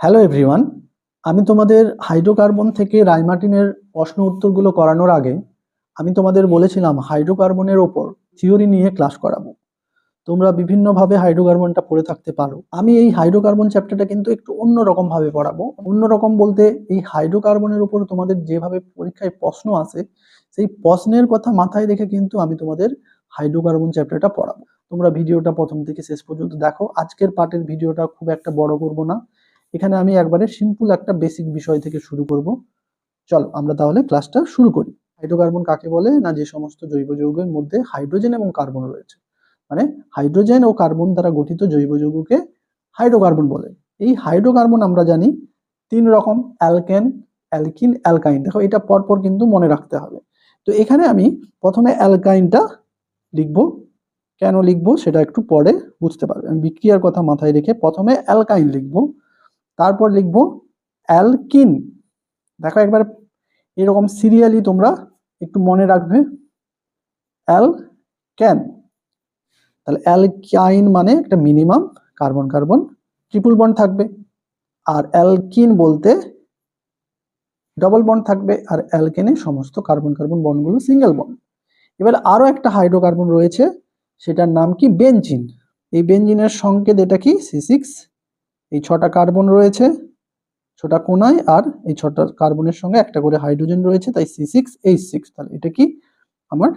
Hello everyone আমি তোমাদের hydrocarbon থেকে রাইমার্টিনের প্রশ্ন উত্তরগুলো করানোর আগে আমি তোমাদের বলেছিলাম হাইড্রোকার্বনের ওপর থিওরি নিয়ে ক্লাস করাবো। তোমরা বিভিন্নভাবে হাইড্রোকার্বনটা পড়ে থাকতে পারো। আমি এই হাইড্রোকার্বন চ্যাপ্টারটা কিন্তু একটু অন্যরকমভাবে পড়াবো। অন্যরকম বলতে এই হাইড্রোকার্বনের উপর তোমাদের যেভাবে পরীক্ষায় প্রশ্ন আসে, সেই প্রশ্নের কথা মাথায় রেখে কিন্তু আমি তোমাদের হাইড্রোকার্বন চ্যাপ্টারটা পড়াবো। তোমরা ভিডিওটা প্রথম থেকে শেষ পর্যন্ত দেখো। আজকের পার্টের ভিডিওটা খুব একটা বড় করব না। এখানে আমি একবারে সিম্পল একটা বেসিক বিষয় থেকে শুরু করব। চলো, আমরা তাহলে ক্লাসটা শুরু করি। হাইড্রোকার্বন কাকে বলে? না, যে সমস্ত জৈব যৌগের মধ্যে হাইড্রোজেন এবং কার্বন রয়েছে। মানে হাইড্রোজেন ও কার্বন দ্বারা গঠিত জৈব যৌগকে হাইড্রোকার্বন বলে। এই হাইড্রোকার্বন আমরা জানি তিন রকম অ্যালকেন অ্যালকিন অ্যালকাইন দেখো, এটা পরপর কিন্তু মনে রাখতে হবে। তো এখানে আমি প্রথমে অ্যালকাইনটা লিখব। কেন লিখব সেটা একটু পরে বুঝতে পারবে। আমি বিক্রিয়ার কথা মাথায় রেখে প্রথমে অ্যালকাইন লিখব। তারপর লিখব অ্যালকিন। দেখো একবার এরকম সিরিয়ালি তোমরা একটু মনে রাখবে। অ্যাল ক্যান তাহলে অ্যালকাইন মানে একটা minimum carbon carbon triple bond থাকবে। আর অ্যালকিন বলতে ডবল বন্ড থাকবে আর অ্যালকেনে সমস্ত কার্বন কার্বন বন্ডগুলো সিঙ্গেল বন্ড। এবার আরও একটা হাইড্রোকার্বন রয়েছে, সেটার নাম কি বেঞ্জিন এই বেঞ্জিনের সংকেত এটা কি? সি সিক্স এই ছটা কার্বন রয়েছে, ছটা কোনায় আর এই ছটা কার্বনের সঙ্গে একটা করে হাইড্রোজেন রয়েছে, তাই সি সিক্স এইচ সিক্স তাহলে এটা কি? আমার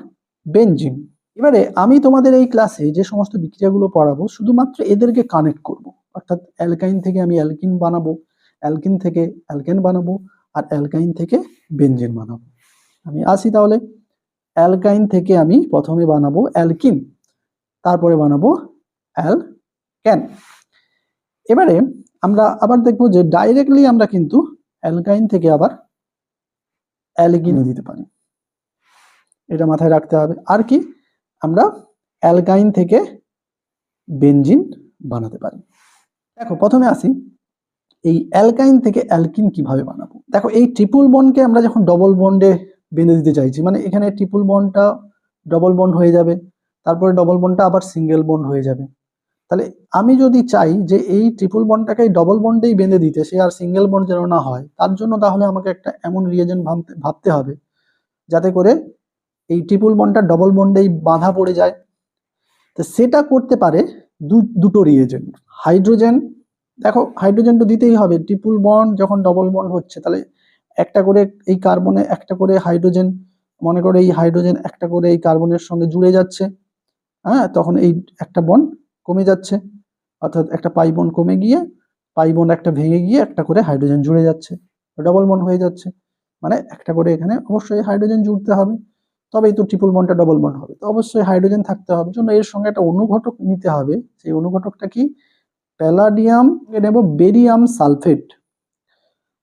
বেনজিন। এবারে আমি তোমাদের এই ক্লাসে যে সমস্ত বিক্রিয়াগুলো পড়াবো, শুধুমাত্র এদেরকে কানেক্ট করব। অর্থাৎ অ্যালকাইন থেকে আমি অ্যালকিন বানাবো অ্যালকিন থেকে অ্যালকেন বানাবো, আর অ্যালকাইন থেকে বেনজিন বানাবো। আমি আসি তাহলে। অ্যালকাইন থেকে আমি প্রথমে বানাবো অ্যালকিন তারপরে বানাবো অ্যালক্যান এবারে আমরা আবার দেখব যে ডাইরেক্টলি আমরা কিন্তু অ্যালকাইন থেকে আবার অ্যালকিনে দিতে পারি। এটা মাথায় রাখতে হবে। আর কি? আমরা অ্যালকাইন থেকে বেঞ্জিন বানাতে পারি। দেখো, প্রথমে আসি। এই অ্যালকাইন থেকে অ্যালকিন কীভাবে বানাবো? দেখো, এই ট্রিপল বন্ডকে আমরা যখন ডবল বন্ডে বেঁধে দিতে চাইছি মানে এখানে ট্রিপল বন্ডটা ডবল বন্ড হয়ে যাবে, তারপরে ডবল বন্ডটা আবার সিঙ্গেল বন্ড হয়ে যাবে। তাহলে আমি যদি চাই যে এই ট্রিপল বন্ডটাকে ডবল বন্ডেই বেঁধে দিতে, সে আর সিঙ্গেল বন্ড যেন না হয়, তার জন্য তাহলে আমাকে একটা এমন রিয়েজেন্ট ভাবতে হবে, যাতে করে এই ট্রিপল বন্ডটা ডবল বন্ডেই বাঁধা পড়ে যায়। তো সেটা করতে পারে দুটো রিয়েজেন্ট হাইড্রোজেন দেখো হাইড্রোজেন তো দিতেই হবে ট্রিপল বন্ড যখন ডবল বন্ড হচ্ছে, তাহলে একটা করে এই কার্বনে একটা করে হাইড্রোজেন মনে করে এই হাইড্রোজেন একটা করে এই কার্বনের সঙ্গে জুড়ে যাচ্ছে হ্যাঁ তখন এই একটা বন্ড কমে যাচ্ছে। অর্থাৎ একটা পাই বন্ড কমে গিয়ে পাই বন্ড একটা ভেঙে গিয়ে একটা করে হাইড্রোজেন জুড়ে যাচ্ছে। ডবল বন্ড হয়ে যাচ্ছে। মানে একটা করে এখানে অবশ্যই হাইড্রোজেন জুড়তে হবে। তবেই তো ট্রিপল বন্ডটা ডবল বন্ড হবে। তো অবশ্যই হাইড্রোজেন থাকতে হবে। জন্য এর সঙ্গে একটা অনুঘটক নিতে হবে। সেই অনুঘটকটা কি? প্যালাডিয়াম নেব বেরিয়াম সালফেট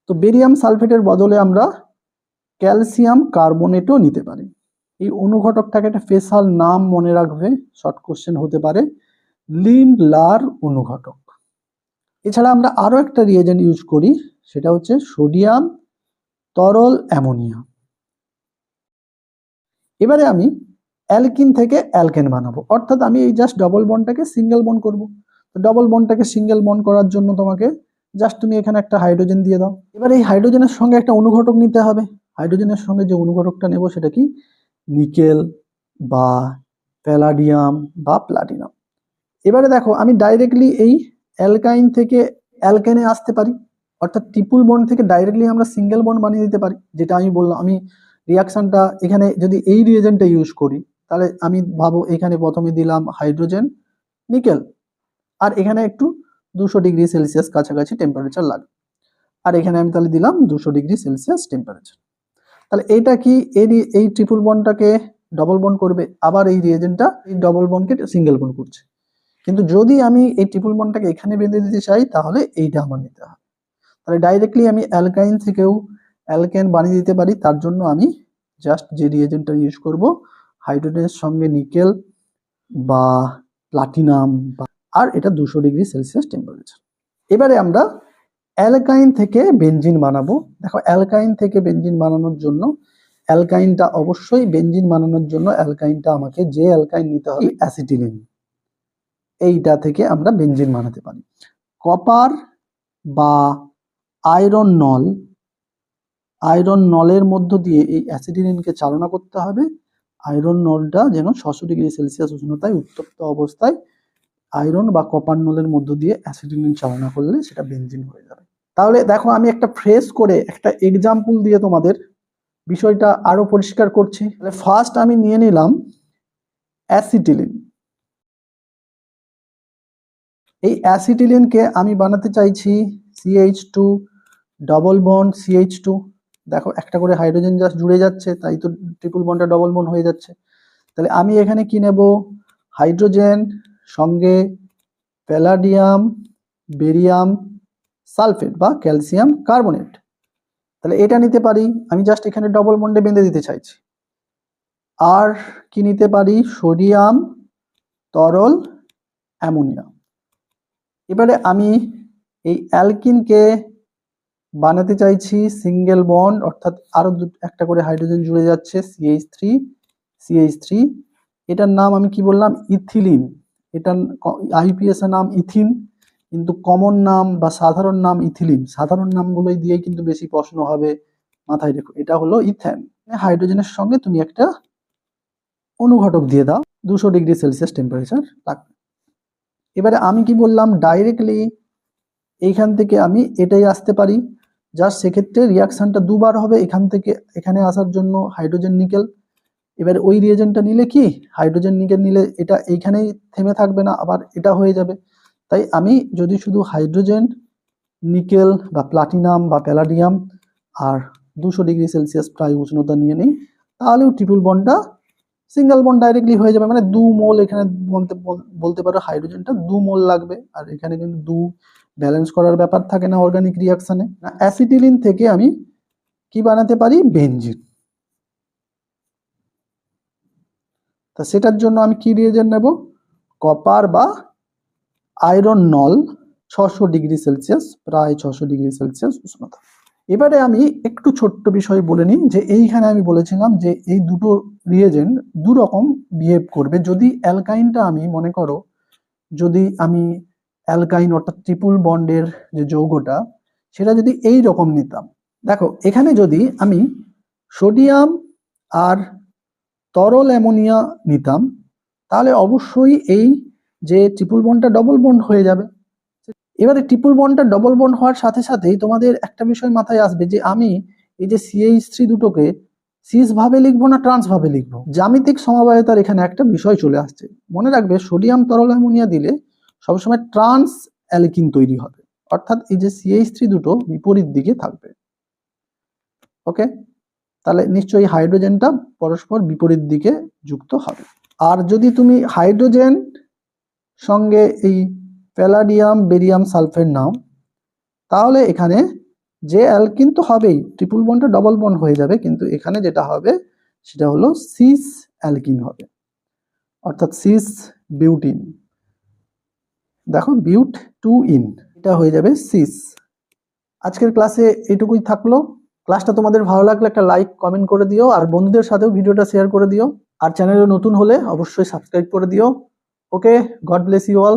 তো বেরিয়াম সালফেটের বদলে আমরা ক্যালসিয়াম কার্বনেটও নিতে পারি। এই অনুঘটকটাকে একটা স্পেশাল নাম মনে রাখবে। শর্ট কোশ্চেন হতে পারে। লিন লার অনুঘটক। এছাড়া আমরা আরও একটা রিয়েজেন্ট ইউজ করি, সেটা হচ্ছে সোডিয়াম তরল অ্যামোনিয়া। এবারে আমি অ্যালকিন থেকে অ্যালকেন বানাবো। অর্থাৎ আমি এই জাস্ট ডবল বন্ডটাকে সিঙ্গেল বন্ড করব। তো ডবল বন্ডটাকে সিঙ্গেল বন্ড করার জন্য তোমাকে জাস্ট তুমি এখানে একটা হাইড্রোজেন দিয়ে দাও। এবার এই হাইড্রোজেনের সঙ্গে একটা অনুঘটক নিতে হবে। হাইড্রোজেনের সঙ্গে যে অনুঘটকটা নেব সেটা কি? নিকেল বা প্যালাডিয়াম বা প্লাটিনাম এবারে দেখো, আমি ডাইরেক্টলি এই অ্যালকাইন থেকে অ্যালকেনে আসতে পারি। অর্থাৎ ট্রিপুল বন্ড থেকে ডাইরেক্টলি আমরা সিঙ্গেল বন্ড বানিয়ে দিতে পারি, যেটা আমি বললাম, আমি রিয়াকশনটা এখানে যদি এই রিয়েজেন্টটা ইউজ করি, তাহলে আমি ভাবো এখানে প্রথমে দিলাম হাইড্রোজেন নিকেল আর এখানে একটু দুশো ডিগ্রি সেলসিয়াস কাছাকাছি টেম্পারেচার লাগে আর এখানে আমি তাহলে দিলাম দুশো ডিগ্রি সেলসিয়াস টেম্পারেচার তাহলে এইটা কি এই এই ট্রিপল বন্ডটাকে ডবল বন্ড করবে? আবার এই রিয়েজেন্টটা এই ডবল বন্ডকে সিঙ্গেল বন্ড করছে। কিন্তু যদি আমি এই ট্রিপল বন্ডটাকে এখানে বেঁধে দিতে চাই, তাহলে এইটা আমার নিতে হবে তাহলে ডাইরেক্টলি আমি অ্যালকাইন থেকেও অ্যালকাইন বানিয়ে দিতে পারি, তার জন্য আমি জাস্ট যে রিয়েজেন্টটা ইউজ করব হাইড্রোজেনের সঙ্গে নিকেল বা প্লাটিনাম আর এটা দুশো ডিগ্রি সেলসিয়াস টেম্পারেচার এবারে আমরা অ্যালকাইন থেকে বেঞ্জিন বানাবো। দেখো অ্যালকাইন থেকে বেঞ্জিন বানানোর জন্য অ্যালকাইনটা অবশ্যই বেঞ্জিন বানানোর জন্য অ্যালকাইনটা আমাকে যে অ্যালকাইন নিতে হবে অ্যাসিটিলিন এইটা থেকে আমরা বেঞ্জিন বানাতে পারি। কপার বা আয়রন নল, আয়রন নলের মধ্য দিয়ে এই অ্যাসিডিলিনকে চালনা করতে হবে। আয়রন নলটা যেন ছশো ডিগ্রি সেলসিয়াস উষ্ণতায় উত্তপ্ত অবস্থায় আয়রন বা কপার নলের মধ্য দিয়ে অ্যাসিডিলিন চালনা করলে সেটা বেঞ্জিন হয়ে যাবে। তাহলে দেখো, আমি একটা ফ্রেস করে একটা এক্সাম্পল দিয়ে তোমাদের বিষয়টা আরও পরিষ্কার করছি। তাহলে ফার্স্ট আমি নিয়ে নিলাম অ্যাসিটিলিন। এই অ্যাসিটিলিনকে আমি বানাতে চাইছি CH two double bond CH two দেখো, একটা করে হাইড্রোজেন জাস্ট জুড়ে যাচ্ছে, তাই তো ট্রিপল বন্ডটা ডবল বন্ড হয়ে যাচ্ছে। তাহলে আমি এখানে কি নেব? হাইড্রোজেন সঙ্গে প্যালাডিয়াম বেরিয়াম সালফেট বা ক্যালসিয়াম কার্বনেট তাহলে এটা নিতে পারি, আমি জাস্ট এখানে ডবল বন্ডে বেঁধে দিতে চাইছি। আর কি নিতে পারি? সোডিয়াম তরল, অ্যামোনিয়া। এবারে আমি এই অ্যালকিনকে বানাতে চাইছি সিঙ্গেল বন্ড, অর্থাৎ আরও দু, একটা করে হাইড্রোজেন জুড়ে যাচ্ছে সিএইচ থ্রি সিএইচ থ্রি এটার নাম আমি কি বললাম? ইথিলিন। এটার আইপিএস এর নাম ইথিন, কিন্তু কমন নাম বা সাধারণ নাম ইথিলিন। সাধারণ নামগুলোই দিয়েই কিন্তু বেশি প্রশ্ন হবে মাথায় রেখো। এটা হলো ইথেন। হাইড্রোজেনের সঙ্গে তুমি একটা অনুঘটক দিয়ে দাও। দুশো ডিগ্রি সেলসিয়াস টেম্পারেচার লাগবে। এবারে আমি কি বললাম ডাইরেক্টলি এইখান থেকে আমি এটাই আসতে পারি। যার সেক্ষেত্রে রিয়াকশনটা দুবার হবে এখান থেকে, এখানে আসার জন্য হাইড্রোজেন নিকেল এবার ওই রিয়েজেন্টটা নিলে কি? হাইড্রোজেন নিকেল নিলে এটা এইখানেই থেমে থাকবে না, আবার এটা হয়ে যাবে। তাই আমি যদি শুধু হাইড্রোজেন নিকেল বা প্লাটিনাম বা প্যালাডিয়াম আর দুশো ডিগ্রি সেলসিয়াস প্রায় উষ্ণতা নিয়ে নিই, তাহলেও ট্রিপল বন্ডটা সিঙ্গেল বন্ড ডাইরেক্টলি হয়ে যাবে মানে দু মোল এখানে বলতে বলতে পারো হাইড্রোজেনটা দু মোল লাগবে। আর এখানে কিন্তু দু ব্যালেন্স করার ব্যাপার থাকে না অর্গানিক রিয়াকশনে অ্যাসিটিলিন থেকে আমি কি বানাতে পারি? বেঞ্জিন তা সেটার জন্য আমি কি রিয়েজেন্ট নেব? কপার বা আয়রন নল, ছশো ডিগ্রি সেলসিয়াস, প্রায় ছশো ডিগ্রি সেলসিয়াস উষ্ণতা। এবারে আমি একটু ছোট্ট বিষয় বলে নিই যে এইখানে আমি বলেছিলাম যে এই দুটো রিয়েজেন্ট দু রকম বিহেভ করবে। যদি অ্যালকাইনটা আমি, মনে করো, যদি আমি অ্যালকাইন অর্থাৎ ট্রিপল বন্ডের যে যৌগটা, সেটা যদি এই রকম নিতাম। দেখো, এখানে যদি আমি সোডিয়াম আর তরল অ্যামোনিয়া নিতাম, তাহলে অবশ্যই এই যে ট্রিপল বন্ডটা ডবল বন্ড হয়ে যাবে। এবারে ট্রিপল বন্ডটা ডবল বন্ড হওয়ার সাথে সাথেই তোমাদের একটা বিষয় মাথায় আসবে যে আমি এই যে সিএইচ থ্রি দুটোকে সিস ভাবে লিখব না ট্রান্স ভাবে লিখব? জ্যামিতিক সমবায়তার এখানে একটা বিষয় চলে আসছে। মনে রাখবে সোডিয়াম তরল অ্যামোনিয়া দিলে সবসময় ট্রান্স অ্যালকিন তৈরি হবে। অর্থাৎ এই যে সিএইচ থ্রি দুটো বিপরীত দিকে থাকবে। ওকে? তাহলে নিশ্চয়ই হাইড্রোজেনটা পরস্পর বিপরীত দিকে যুক্ত হবে। আর যদি তুমি হাইড্রোজেন সঙ্গে এই প্যালাডিয়াম বেরিয়াম সালফেট নাও। তাহলে এখানে যে অ্যালকিন তো হবেই ট্রিপল বন্ডটা ডবল বন্ড হয়ে যাবে, কিন্তু এখানে যেটা হবে, সেটা হলো সিস অ্যালকিন হবে। অর্থাৎ সিস বিউটিন দেখো বিউট টু ইন এটা হয়ে যাবে সিস আজকের ক্লাসে এটুকুই থাকল। ক্লাসটা তোমাদের ভালো লাগলে একটা লাইক কমেন্ট করে দিও, আর বন্ধুদের সাথেও ভিডিওটা শেয়ার করে দিও। আর চ্যানেলে নতুন হলে অবশ্যই সাবস্ক্রাইব করে দিও। Okay God bless you all